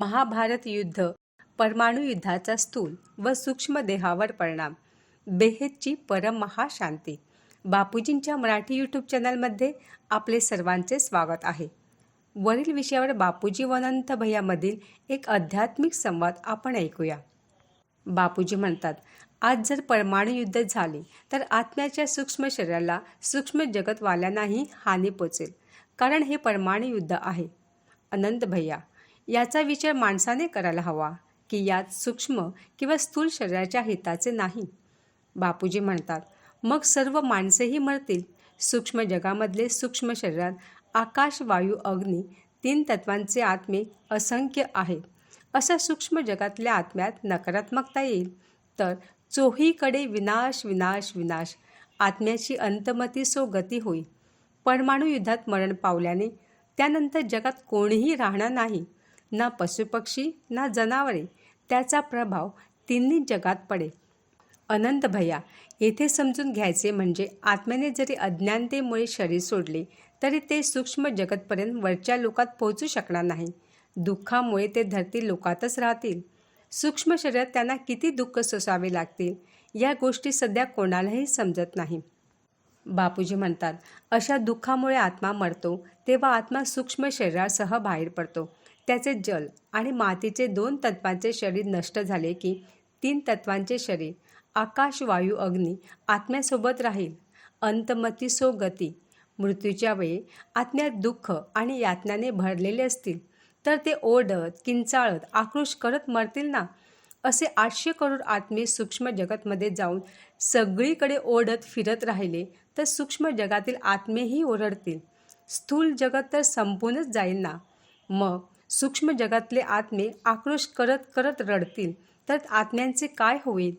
महाभारत युद्ध परमाणु युद्धाचा स्थूल व सूक्ष्म देहावर परिणाम. बेहेदची परम महाशांती बापूजींच्या मराठी यूट्यूब चॅनलमध्ये आपले सर्वांचे स्वागत आहे. वरील विषयावर बापूजी व अनंत भैयामधील एक आध्यात्मिक संवाद आपण ऐकूया. बापूजी म्हणतात आज जर परमाणु युद्ध झाले तर आत्म्याच्या सूक्ष्म शरीराला सूक्ष्म जगतवाल्यांनाही हानी पोचेल कारण हे परमाणु युद्ध आहे. अनंत भैया याचा विचार माणसाने करायला हवा की यात सूक्ष्म किंवा स्थूल शरीराच्या हिताचे नाही. बापूजी म्हणतात मग सर्व माणसेही मरतील. सूक्ष्म जगामधले सूक्ष्म शरीरात आकाश वायू अग्नी तीन तत्वांचे आत्मे असंख्य आहे. असा सूक्ष्म जगातल्या आत्म्यात नकारात्मकता येईल. तर चोहीकडे विनाश विनाश विनाश. आत्म्याची अंतमती सो गती होईल परमाणु युद्धात मरण पावल्याने त्यानंतर जगात कोणीही राहणार नाही. ना पशुपक्षी ना जनावरे. त्याचा प्रभाव तिन्ही जगात पडेल. अनंत भैया येथे समजून घ्यायचे म्हणजे आत्म्याने जरी अज्ञानतेमुळे शरीर सोडले तरी ते सूक्ष्म जगतपर्यंत वरच्या लोकात पोहोचू शकणार नाही. दुःखामुळे ते धरती लोकातच राहतील. सूक्ष्म शरीरात त्यांना किती दुःख सोसावे लागतील या गोष्टी सध्या कोणालाही समजत नाही. बापूजी म्हणतात अशा दुःखामुळे आत्मा मरतो तेव्हा आत्मा सूक्ष्म शरीरासह बाहेर पडतो. त्याचे जल आणि मातीचे दोन तत्वांचे शरीर नष्ट झाले की तीन तत्वांचे शरीर आकाश वायू अग्नी आत्म्यासोबत राहील. अंतमती सो गती. मृत्यूच्या वेळी आत्म्यात दुःख आणि यातनाने भरलेले असतील तर ते ओढत किंचाळत आक्रोश करत मरतील ना? असे आठशे करोड आत्मे सूक्ष्म जगतमध्ये जाऊन सगळीकडे ओढत फिरत राहिले तर सूक्ष्म जगातील आत्मेही ओरडतील. स्थूल जगत तर संपूनच जाईल ना? मग सूक्ष्म जगातले आत्मे आक्रोश करत करत रडतील तर आत्म्यांचे काय होईल?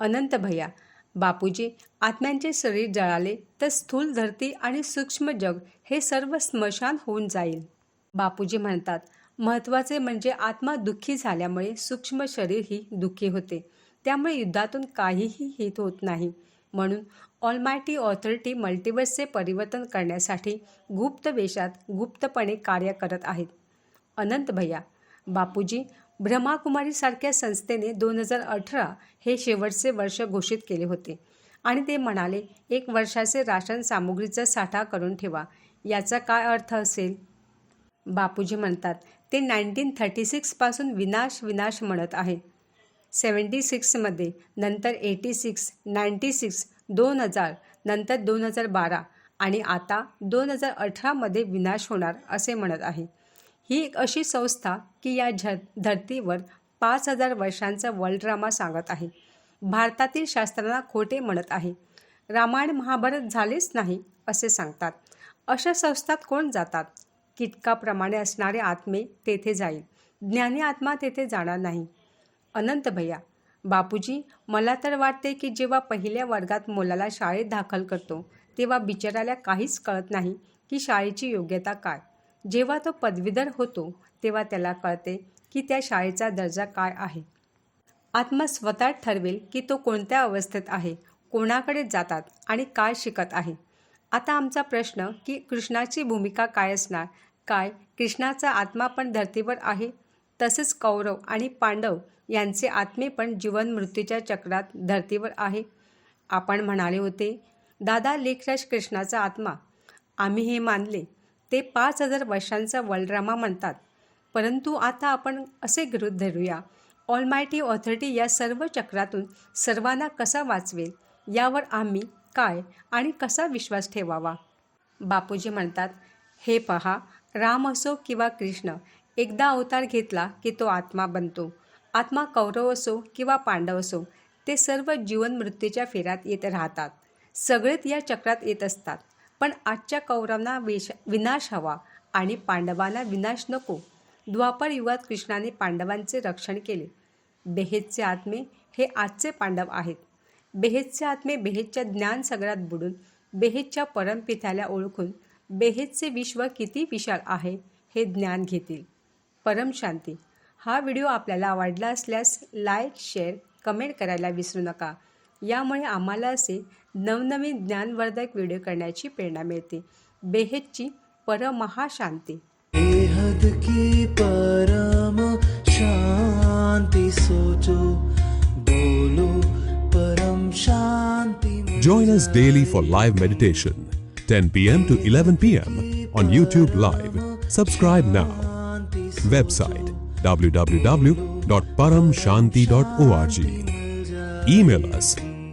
अनंत भैया बापूजी आत्म्यांचे शरीर जळाले तर स्थूल धरती आणि सूक्ष्म जग हे सर्व स्मशान होऊन जाईल. बापूजी म्हणतात महत्त्वाचे म्हणजे आत्मा दुःखी झाल्यामुळे सूक्ष्म शरीरही दुःखी होते. त्यामुळे युद्धातून काहीही हित होत नाही. म्हणून ऑलमायटी ऑथॉरिटी मल्टिवर्सचे परिवर्तन करण्यासाठी गुप्त वेशात गुप्तपणे कार्य करत आहेत. अनंत भैया. बापूजी ब्रह्माकुमारीसारख्या संस्थेने दोन हजार अठरा हे शेवटचे वर्ष घोषित केले होते. आणि ते म्हणाले एक वर्षाचे राशन सामुग्रीचा साठा करून ठेवा. याचा काय अर्थ असेल? बापूजी म्हणतात ते नाईन्टीन थर्टी सिक्सपासून विनाश विनाश म्हणत आहे. सेवन्टी सिक्समध्ये नंतर एटी सिक्स नाईन्टी सिक्स दोन हजार नंतर दोन हजार बारा आणि आता दोन हजार अठरामध्ये विनाश होणार असे म्हणत आहे. ही एक अशी संस्था की या झ धर्तीवर पाच हजार वर्षांचा वर्ल्ड सांगत आहे. भारतातील शास्त्रांना खोटे म्हणत आहे. रामायण महाभारत झालेच नाही असे सांगतात. अशा संस्थात कोण जातात? किटकाप्रमाणे असणारे आत्मे तेथे जाईल. ज्ञानी आत्मा तेथे जाणार नाही. अनंत भैया बापूजी मला तर वाटते की जेव्हा पहिल्या वर्गात मुलाला शाळेत दाखल करतो तेव्हा बिचाराला काहीच कळत नाही की शाळेची योग्यता काय. जेव्हा तो पदवीधर होतो तेव्हा त्याला कळते की त्या शाळेचा दर्जा काय आहे. आत्मा स्वतः ठरवेल की तो कोणत्या अवस्थेत आहे कोणाकडे जातात आणि काय शिकत आहे. आता आमचा प्रश्न की कृष्णाची भूमिका काय असणार? काय? कृष्णाचा आत्मा पण धर्तीवर आहे? तसेच कौरव आणि पांडव यांचे आत्मे पण जीवन मृत्यूच्या चक्रात धर्तीवर आहे. आपण म्हणाले होते दादा लेखराज कृष्णाचा आत्मा. आम्ही हे मानले ते पाच हजार वर्षांचा वलरामा म्हणतात. परंतु आता आपण असे गृहीत धरूया ऑलमायटी ऑथॉरिटी या सर्व चक्रातून सर्वांना कसा वाचवेल यावर आम्ही काय आणि कसा विश्वास ठेवावा? बापूजी म्हणतात हे पहा राम असो किंवा कृष्ण एकदा अवतार घेतला की तो आत्मा बनतो. आत्मा कौरव असो किंवा पांडव असो ते सर्व जीवन मृत्यूच्या फेऱ्यात येत राहतात. सगळेच या चक्रात येत असतात. पण आजच्या कौरवांना वेश विनाश हवा आणि पांडवांना विनाश नको. द्वापर युगात कृष्णाने पांडवांचे रक्षण केले. बेहेदचे आत्मे हे आजचे पांडव आहेत. बेहेदचे आत्मे बेहेदच्या ज्ञान सगळ्यात बुडून बेहेदच्या परमपिथ्याला ओळखून बेहेदचे विश्व किती विशाल आहे हे ज्ञान घेतील. परमशांती हा व्हिडिओ आपल्याला आवडला असल्यास लाईक शेअर कमेंट करायला विसरू नका. यामुळे आम्हाला असे नवनवीन ज्ञानवर्धक व्हिडिओ करण्याची प्रेरणा मिळते बेहदची परमहाशांती बेहद की परम शांति सोचो बोलो परम शांति Join us daily for live meditation 10 p.m. to 11 p.m. on YouTube live. Subscribe now. Website www.paramshanti.org. Email us